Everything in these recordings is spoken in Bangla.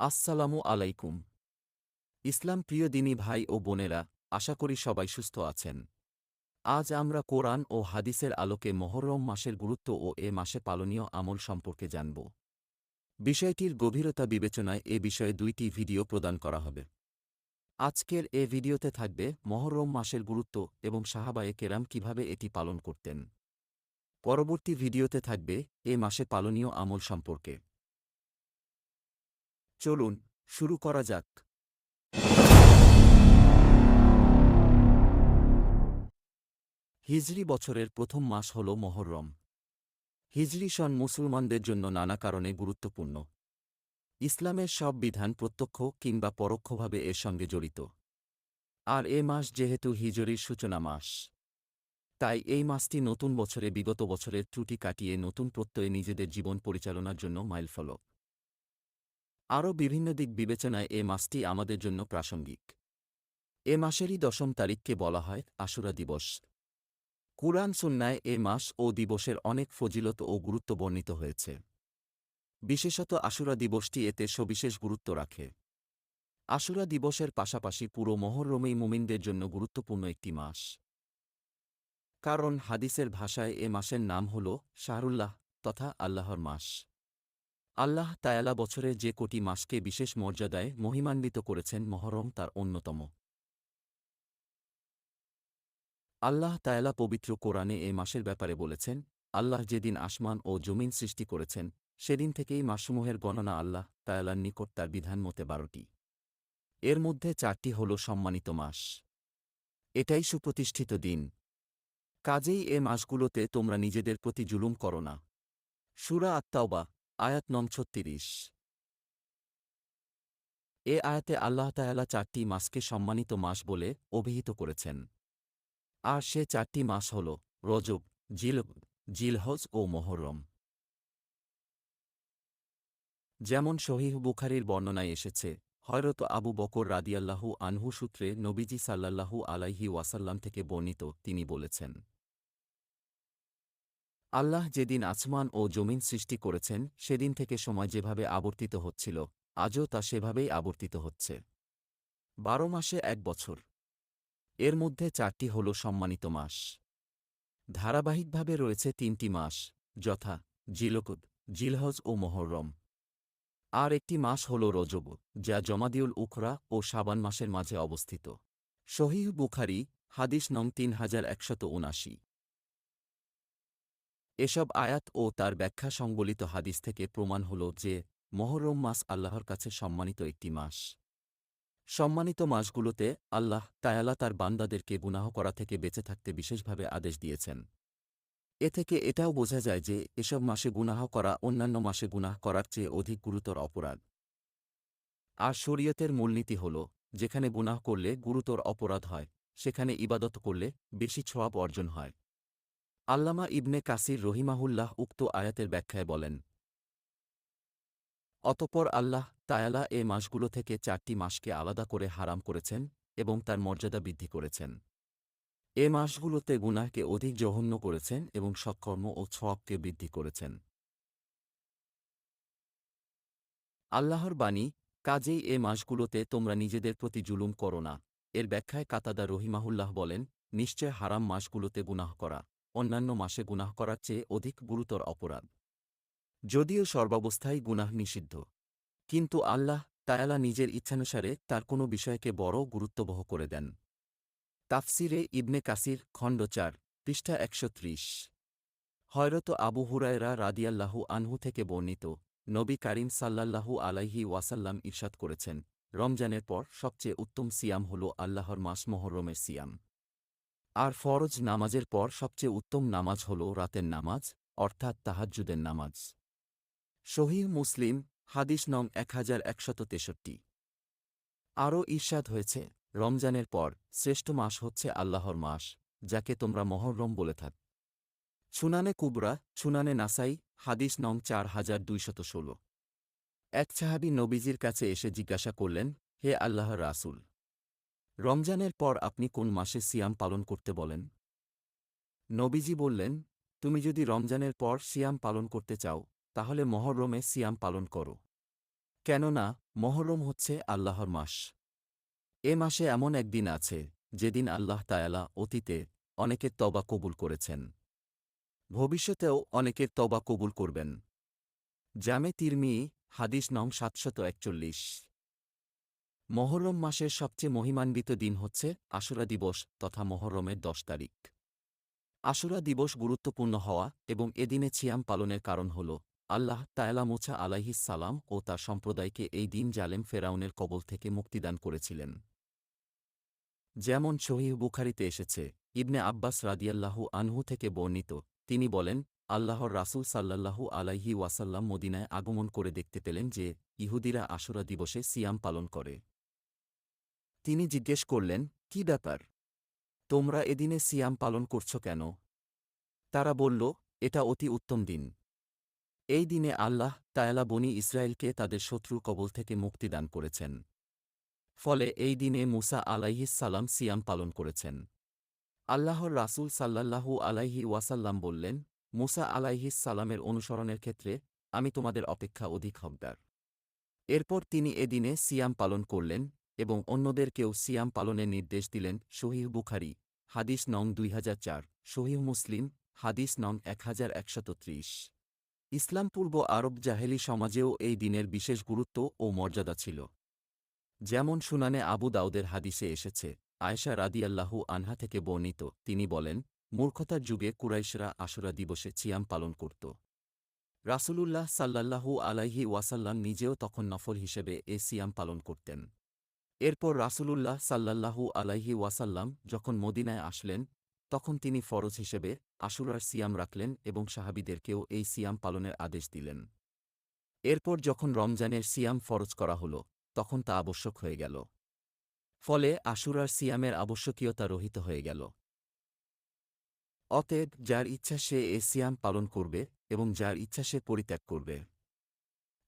আসসালামু আলাইকুম। ইসলাম প্রিয় দিনী ভাই ও বোনেরা, আশা করি সবাই সুস্থ আছেন। আজ আমরা কোরআন ও হাদিসের আলোকে মহরম মাসের গুরুত্ব ও এ মাসে পালনীয় আমল সম্পর্কে জানব। বিষয়টির গভীরতা বিবেচনায় এ বিষয়ে দুইটি ভিডিও প্রদান করা হবে। আজকের এ ভিডিওতে থাকবে মহরম মাসের গুরুত্ব এবং সাহাবায়ে কেরাম কীভাবে এটি পালন করতেন। পরবর্তী ভিডিওতে থাকবে এ মাসে পালনীয় আমল সম্পর্কে। চলুন, শুরু করা যাক। হিজরি বছরের প্রথম মাস হল মহরম। হিজরি সন মুসলমানদের জন্য নানা কারণে গুরুত্বপূর্ণ। ইসলামের সব বিধান প্রত্যক্ষ কিংবা পরোক্ষভাবে এর সঙ্গে জড়িত। আর এ মাস যেহেতু হিজরির সূচনা মাস, তাই এই মাসটি নতুন বছরে বিগত বছরের ত্রুটি কাটিয়ে নতুন প্রত্যয়ে নিজেদের জীবন পরিচালনার জন্য মাইলফলক। আরও বিভিন্ন দিক বিবেচনায় এ মাসটি আমাদের জন্য প্রাসঙ্গিক। এ মাসেরই দশম তারিখকে বলা হয় আশুরা দিবস। কুরআন সুন্নায় এ মাস ও দিবসের অনেক ফজিলত ও গুরুত্ব বর্ণিত হয়েছে। বিশেষত আশুরা দিবসটি এতে সবিশেষ গুরুত্ব রাখে। আশুরা দিবসের পাশাপাশি পুরো মহরমেই মুমিনদের জন্য গুরুত্বপূর্ণ একটি মাস। কারণ হাদিসের ভাষায় এ মাসের নাম হল শাহরুল্লাহ তথা আল্লাহর মাস। আল্লাহ তায়ালা বছরে যে কোটি মাসকে বিশেষ মর্যাদায় মহিমান্বিত করেছেন মহরম তার অন্যতম। আল্লাহ তায়ালা পবিত্র কোরআনে এ মাসের ব্যাপারে বলেছেন, আল্লাহ যেদিন আসমান ও জমিন সৃষ্টি করেছেন, সেদিন থেকেই মাসমূহের গণনা আল্লাহ তায়ালার নিকট তার বিধান মতে বারোটি। এর মধ্যে চারটি হল সম্মানিত মাস। এটাই সুপ্রতিষ্ঠিত দিন। কাজেই এ মাসগুলোতে তোমরা নিজেদের প্রতি জুলুম করো না। সুরা আত্মাওবা আয়াত নম ছত্রিশ। এ আয়াতে আল্লাহ তায়ালা চারটি মাসকে সম্মানিত মাস বলে অভিহিত করেছেন। আর সে চারটি মাস হল রজব জিলব জিলহজ ও মোহরম। যেমন শহীহ বুখারির বর্ণনায় এসেছে, হয়রত আবু বকর রাদিয়াল্লাহু আনহু সূত্রে নবীজি সাল্লাল্লাহু আলাইহি ওয়াসাল্লাম থেকে বর্ণিত তিনি বলেছেন আল্লাহ যেদিন আসমান ও জমিন সৃষ্টি করেছেন, সেদিন থেকে সময় যেভাবে আবর্তিত হচ্ছিল, আজও তা সেভাবেই আবর্তিত হচ্ছে। বারো মাসে এক বছর। এর মধ্যে চারটি হল সম্মানিত মাস। ধারাবাহিকভাবে রয়েছে তিনটি মাস, যথা জিলকুদ, জিলহজ ও মোহরম। আর একটি মাস হল রজব, যা জমাদিউল উখরা ও সাবান মাসের মাঝে অবস্থিত। শহীহ বুখারি, হাদিস নং তিন হাজার একশত উনাশি। এসব আয়াত ও তার ব্যাখ্যা সংবলিত হাদিস থেকে প্রমাণ হল যে মহরম মাস আল্লাহর কাছে সম্মানিত একটি মাস। সম্মানিত মাসগুলোতে আল্লাহ তায়ালা তার বান্দাদেরকে গুনাহ করা থেকে বেঁচে থাকতে বিশেষভাবে আদেশ দিয়েছেন। এ থেকে এটাও বোঝা যায় যে এসব মাসে গুনাহ করা অন্যান্য মাসে গুনাহ করার চেয়ে অধিক গুরুতর অপরাধ। আর শরীয়তের মূলনীতি হল, যেখানে গুনাহ করলে গুরুতর অপরাধ হয়, সেখানে ইবাদত করলে বেশি ছোয়াব অর্জন হয়। আল্লামা ইবনে কাসির রহিমাহুল্লাহ উক্ত আয়াতের ব্যাখ্যায় বলেন, অতপর আল্লাহ তায়ালা এ মাসগুলো থেকে চারটি মাসকে আলাদা করে হারাম করেছেন এবং তার মর্যাদা বৃদ্ধি করেছেন। এ মাসগুলোতে গুনাহকে অধিক জঘন্য করেছেন এবং সৎকর্ম ও ছোয়াবকে বৃদ্ধি করেছেন। আল্লাহর বাণী, কাজেই এ মাসগুলোতে তোমরা নিজেদের প্রতি জুলুম করো না। এর ব্যাখ্যায় কাতাদা রহিমাহুল্লাহ বলেন, নিশ্চয় হারাম মাসগুলোতে গুনাহ করা। অন্যান্য মাসে গুনাহ করার চেয়ে অধিক গুরুতর অপরাধ। যদিও সর্বাবস্থায় গুনাহ নিষিদ্ধ, কিন্তু আল্লাহ তায়ালা নিজের ইচ্ছানুসারে তার কোনো বিষয়কে বড় গুরুত্ববহ করে দেন। তাফসিরে ইবনে কাসির, খণ্ড চার, পৃষ্ঠা একশো ত্রিশ। হয়রত আবু হুরায়রা রাদিয়াল্লাহু আনহু থেকে বর্ণিত নবী কারিম সাল্লাল্লাহু আলাইহি ওয়াসাল্লাম ইরশাদ করেছেন, রমজানের পর সবচেয়ে উত্তম সিয়াম হল আল্লাহর মাস মহরমের সিয়াম। আর ফরজ নামাজের পর সবচেয়ে উত্তম নামাজ হল রাতের নামাজ, অর্থাৎ তাহাজ্জুদের নামাজ। শহীহ মুসলিম, হাদিস নং এক হাজার একশত তেষট্টি। আরও ঈর্ষাদ হয়েছে, রমজানের পর শ্রেষ্ঠ মাস হচ্ছে আল্লাহর মাস, যাকে তোমরা মহরম বলে থাক। ছুনানে কুবরা ছুনানে নাসাই, হাদিস নং চার হাজার দুইশত ষোলো। এক সাহাবি নবীজির কাছে এসে জিজ্ঞাসা করলেন, হে আল্লাহর রাসুল! রমজানের পর আপনি কোন মাসে সিয়াম পালন করতে বলেন? নবীজি বললেন, তুমি যদি রমজানের পর সিয়াম পালন করতে চাও, তাহলে মহরমে সিয়াম পালন করো। কেননা, মহরম হচ্ছে আল্লাহর মাস। এ মাসে এমন একদিন আছে, যেদিন আল্লাহ তায়ালা অতীতে অনেকের তবা কবুল করেছেন। ভবিষ্যতেও অনেকের তবা কবুল করবেন। জামে তিরমি হাদিস নং সাতশত একচল্লিশ। মহরম মাসের সবচেয়ে মহিমান্বিত দিন হচ্ছে আশুরা দিবস তথা মহরমের দশ তারিখ। আশুরা দিবস গুরুত্বপূর্ণ হওয়া এবং এদিনে ছিয়াম পালনের কারণ হল, আল্লাহ তায়ালা মুছা সালাম ও তার সম্প্রদায়কে এই দিন জালেম ফেরাউনের কবল থেকে মুক্তিদান করেছিলেন। যেমন শহীহ বুখারিতে এসেছে, ইবনে আব্বাস রাদিয়াল্লাহু আনহু থেকে বর্ণিত, তিনি বলেন, আল্লাহর রাসূল সাল্লাল্লাহু আলাইহি ওয়াসাল্লাম মদিনায় আগমন করে দেখতে পেলেন যে, ইহুদিরা আশুরা দিবসে সিয়াম পালন করে। তিনি জিজ্ঞেস করলেন, কি ব্যাপার? তোমরা এদিনে সিয়াম পালন করছ কেন? তারা বলল, এটা অতি উত্তম দিন। এই দিনে আল্লাহ তায়ালা বনি ইসরায়েলকে তাদের শত্রুর কবল থেকে মুক্তিদান করেছেন। ফলে এই দিনে মুসা সালাম সিয়াম পালন করেছেন। আল্লাহর রাসূল সাল্লাল্লাহু আলাইহি ওয়াসাল্লাম বললেন, মুসা সালামের অনুসরণের ক্ষেত্রে আমি তোমাদের অপেক্ষা অধিক হকদার। এরপর তিনি এদিনে সিয়াম পালন করলেন এবং অন্যদেরকেও সিয়াম পালনের নির্দেশ দিলেন শহীহ বুখারি, হাদিস নং দুই হাজার চার শহীহ মুসলিম, হাদিস নং এক হাজার একশত ত্রিশ। আরব জাহেলি সমাজেও এই দিনের বিশেষ গুরুত্ব ও মর্যাদা ছিল। যেমন শুনানে আবু দাউদের হাদিসে এসেছে, আয়েশা রাদিয়াল্লাহু আনহা থেকে বর্ণিত, তিনি বলেন, মূর্খতার যুগে কুরাইশরা আশুরা দিবসে চিয়াম পালন করত। রাসূলুল্লাহ সাল্লাল্লাহু আলাইহি ওয়াসাল্লাম নিজেও তখন নফল হিসেবে এ সিয়াম পালন করতেন। এরপর রাসূলুল্লাহ সাল্লাল্লাহু আলাইহি ওয়াসাল্লাম যখন মদিনায় আসলেন, তখন তিনি ফরজ হিসেবে আশুরার সিয়াম রাখলেন এবং সাহাবিদেরকেও এই সিয়াম পালনের আদেশ দিলেন। এরপর যখন রমজানের সিয়াম ফরজ করা হল, তখন তা আবশ্যক হয়ে গেল। ফলে আশুরার সিয়ামের আবশ্যকীয়তা রহিত হয়ে গেল। অতএব যার ইচ্ছা সে এ সিয়াম পালন করবে এবং যার ইচ্ছা সে পরিত্যাগ করবে।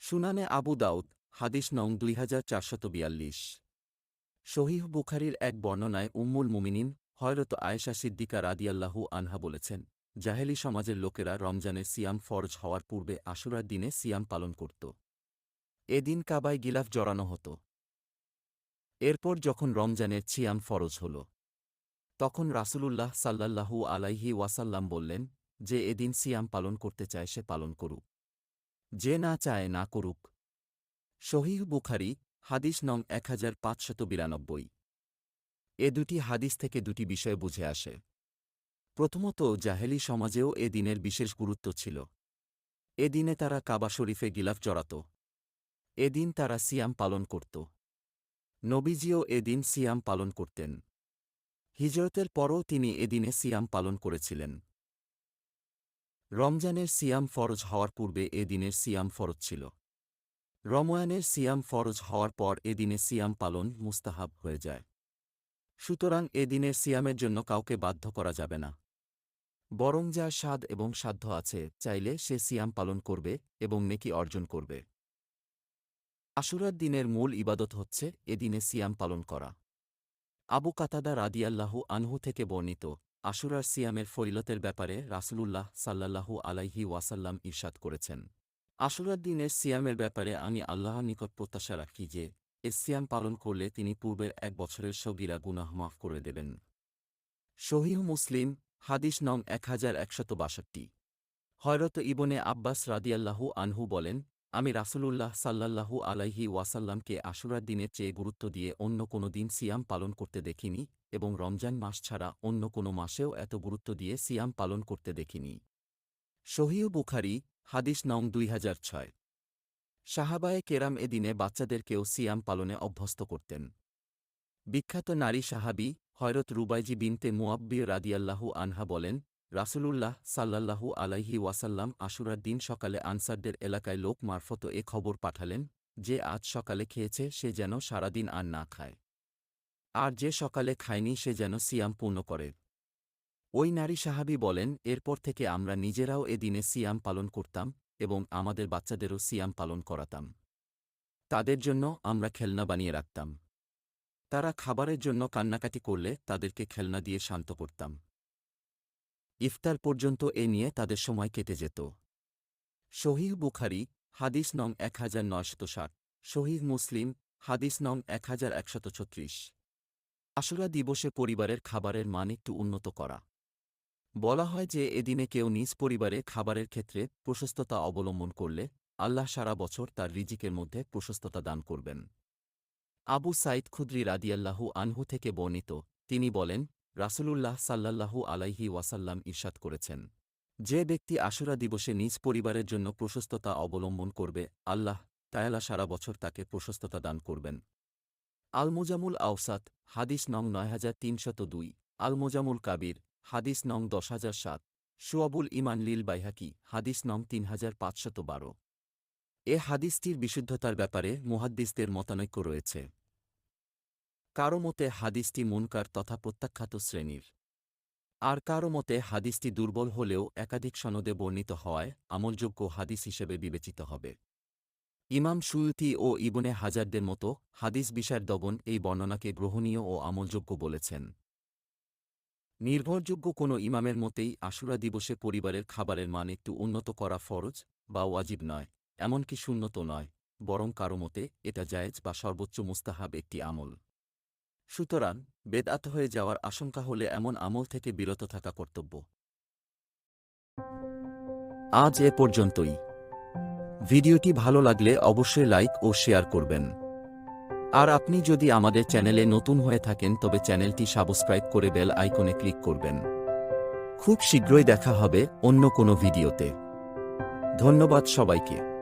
শুনানে আবু দাউদ, হাদিস নং দুই হাজার চারশত বিয়াল্লিশ। শহীহ বুখারির এক বর্ণনায় উম্মুল মুমিনিন হয়রত আয়েশা সিদ্দিকা রাদিয়াল্লাহু আনহা বলেছেন, জাহেলি সমাজের লোকেরা রমজানে সিয়াম ফরজ হওয়ার পূর্বে আশুরার দিনে সিয়াম পালন করত। এদিন কাবায় গিলাফ জড়ানো হতো। এরপর যখন রমজানের ছিয়াম ফরজ হল, তখন রাসূলুল্লাহ সাল্লাল্লাহু আলাইহি ওয়াসাল্লাম বললেন যে এদিন সিয়াম পালন করতে চায় সে পালন করুক। যে না চায় না করুক। শহীহ বুখারি হাদিস নং এক হাজার পাঁচশত বিরানব্বই। এ দুটি হাদিস থেকে দুটি বিষয় বুঝে আসে। প্রথমত, জাহেলি সমাজেও এ দিনের বিশেষ গুরুত্ব ছিল। এ দিনে তারা কাবা শরীফে গিলাফ জড়াত। এদিন তারা সিয়াম পালন করত। নবীজিও এদিন সিয়াম পালন করতেন। হিজরতের পরও তিনি এদিনে সিয়াম পালন করেছিলেন। রমজানের সিয়াম ফরজ হওয়ার পূর্বে এ দিনের সিয়াম ফরজ ছিল। রময়ানের সিয়াম ফরজ হওয়ার পর এদিনে সিয়াম পালন মুস্তাহাব হয়ে যায়। সুতরাং এ দিনের সিয়ামের জন্য কাউকে বাধ্য করা যাবে না। বরং যার স্বাদ এবং সাধ্য আছে, চাইলে সে সিয়াম পালন করবে এবং নেকি অর্জন করবে। আশুরার দিনের মূল ইবাদত হচ্ছে এদিনে সিয়াম পালন করা। আবু কাতাদা রাদিয়াল্লাহু আনহু থেকে বর্ণিত, আশুরার সিয়ামের ফরিলতের ব্যাপারে রাসূলুল্লাহ সাল্লাল্লাহু আলাইহি ওয়াসাল্লাম ইরশাদ করেছেন। আশুরার দিনের সিয়ামের ব্যাপারে আমি আল্লাহর নিকট প্রত্যাশা রাখি যে, এ সিয়াম পালন করলে তিনি পূর্বের এক বছরের সগিরা গুনাহ মাফ করে দেবেন। শহীহ মুসলিম, হাদিস নং এক হাজার একশত বাষট্টি। হয়রত ইবনে আব্বাস রাদিয়াল্লাহু আনহু বলেন, আমি রাসূলুল্লাহ সাল্লাল্লাহু আলাইহি ওয়াসাল্লামকে আশুরার দিনের চেয়ে গুরুত্ব দিয়ে অন্য কোনো দিন সিয়াম পালন করতে দেখিনি এবং রমজান মাস ছাড়া অন্য কোনো মাসেও এত গুরুত্ব দিয়ে সিয়াম পালন করতে দেখিনি। শহীহ বুখারি হাদিস নং দুই হাজার ছয়। সাহাবায়ে কেরাম এদিনে বাচ্চাদেরকেও সিয়াম পালনে অভ্যস্ত করতেন। বিখ্যাত নারী সাহাবি হয়রত রুবাইজি বিনতে মুয়াব্বি রাদিয়াল্লাহু আনহা বলেন, রাসূলুল্লাহ সাল্লাল্লাহু আলাইহি ওয়াসাল্লাম আশুরার দিন সকালে আনসারদের এলাকায় লোক মারফত এ খবর পাঠালেন যে আজ সকালে খেয়েছে সে যেন সারাদিন আর না খায়। আর যে সকালে খায়নি সে যেন সিয়াম পূর্ণ করে। ওই নারী সাহাবি বলেন, এরপর থেকে আমরা নিজেরাও এ দিনে সিয়াম পালন করতাম এবং আমাদের বাচ্চাদেরও সিয়াম পালন করাতাম। তাদের জন্য আমরা খেলনা বানিয়ে রাখতাম। তারা খাবারের জন্য কান্নাকাটি করলে তাদেরকে খেলনা দিয়ে শান্ত করতাম। ইফতার পর্যন্ত এ নিয়ে তাদের সময় কেটে যেত। শহীহ বুখারি, হাদিস নং এক হাজার নয়শত ষাট। শহীদ মুসলিম, হাদিস নং এক হাজার একশত ছত্রিশ। আশুরা দিবসে পরিবারের খাবারের মান একটু উন্নত করা। বলা হয় যে, এদিনে কেউ নিজ পরিবারে খাবারের ক্ষেত্রে প্রশস্ততা অবলম্বন করলে আল্লাহ সারা বছর তার রিজিকের মধ্যে প্রশস্ততা দান করবেন। আবু সাইদ খুদ্রি রাদিয়াল্লাহু আনহু থেকে বর্ণিত, তিনি বলেন, রাসূলুল্লাহ সাল্লাল্লাহু আলাইহি ওয়াসাল্লাম ইরশাদ করেছেন, যে ব্যক্তি আশুরা দিবসে নিজ পরিবারের জন্য প্রশস্ততা অবলম্বন করবে, আল্লাহ তায়ালা সারা বছর তাকে প্রশস্ততা দান করবেন। আলমোজামুল আওসাত, হাদিস নং নয় হাজার তিনশত দুই, আলমোজামুল কাবির হাদিস নং দশ হাজার সাত শুয়াবুল ইমান লিল বাইহাকি, হাদিস নং তিন হাজার পাঁচশত বারো। এ হাদিসটির বিশুদ্ধতার ব্যাপারে মুহাদ্দিসদের মতানৈক্য রয়েছে। কারও মতে হাদিসটি মুনকার তথা প্রত্যাখ্যাত শ্রেণির। আর কারও মতে হাদিসটি দুর্বল হলেও একাধিক সনদে বর্ণিত হওয়ায় আমলযোগ্য হাদিস হিসেবে বিবেচিত হবে। ইমাম সুয়ুতি ও ইবনে হাজারদের মতো হাদিস বিষয়ের দগন এই বর্ণনাকে গ্রহণীয় ও আমলযোগ্য বলেছেন। নির্ভরযোগ্য কোনো ইমামের মতেই আশুরা দিবসে পরিবারের খাবারের মান একটু উন্নত করা ফরজ বা ওয়াজিব নয়, এমনকি শূন্যত নয়, বরং কারও মতে এটা জায়েজ বা সর্বোচ্চ মুস্তাহাব একটি আমল। সুতরাং বেদাত হয়ে যাওয়ার আশঙ্কা হলে এমন আমল থেকে বিরত থাকা কর্তব্য। আজ এ পর্যন্তই। ভিডিওটি ভালো লাগলে অবশ্যই লাইক ও শেয়ার করবেন। আর আপনি যদি আমাদের চ্যানেলে নতুন হয়ে থাকেন, তবে চ্যানেলটি সাবস্ক্রাইব করে বেল আইকনে ক্লিক করবেন। খুব শীঘ্রই দেখা হবে অন্য কোনো ভিডিওতে। ধন্যবাদ সবাইকে।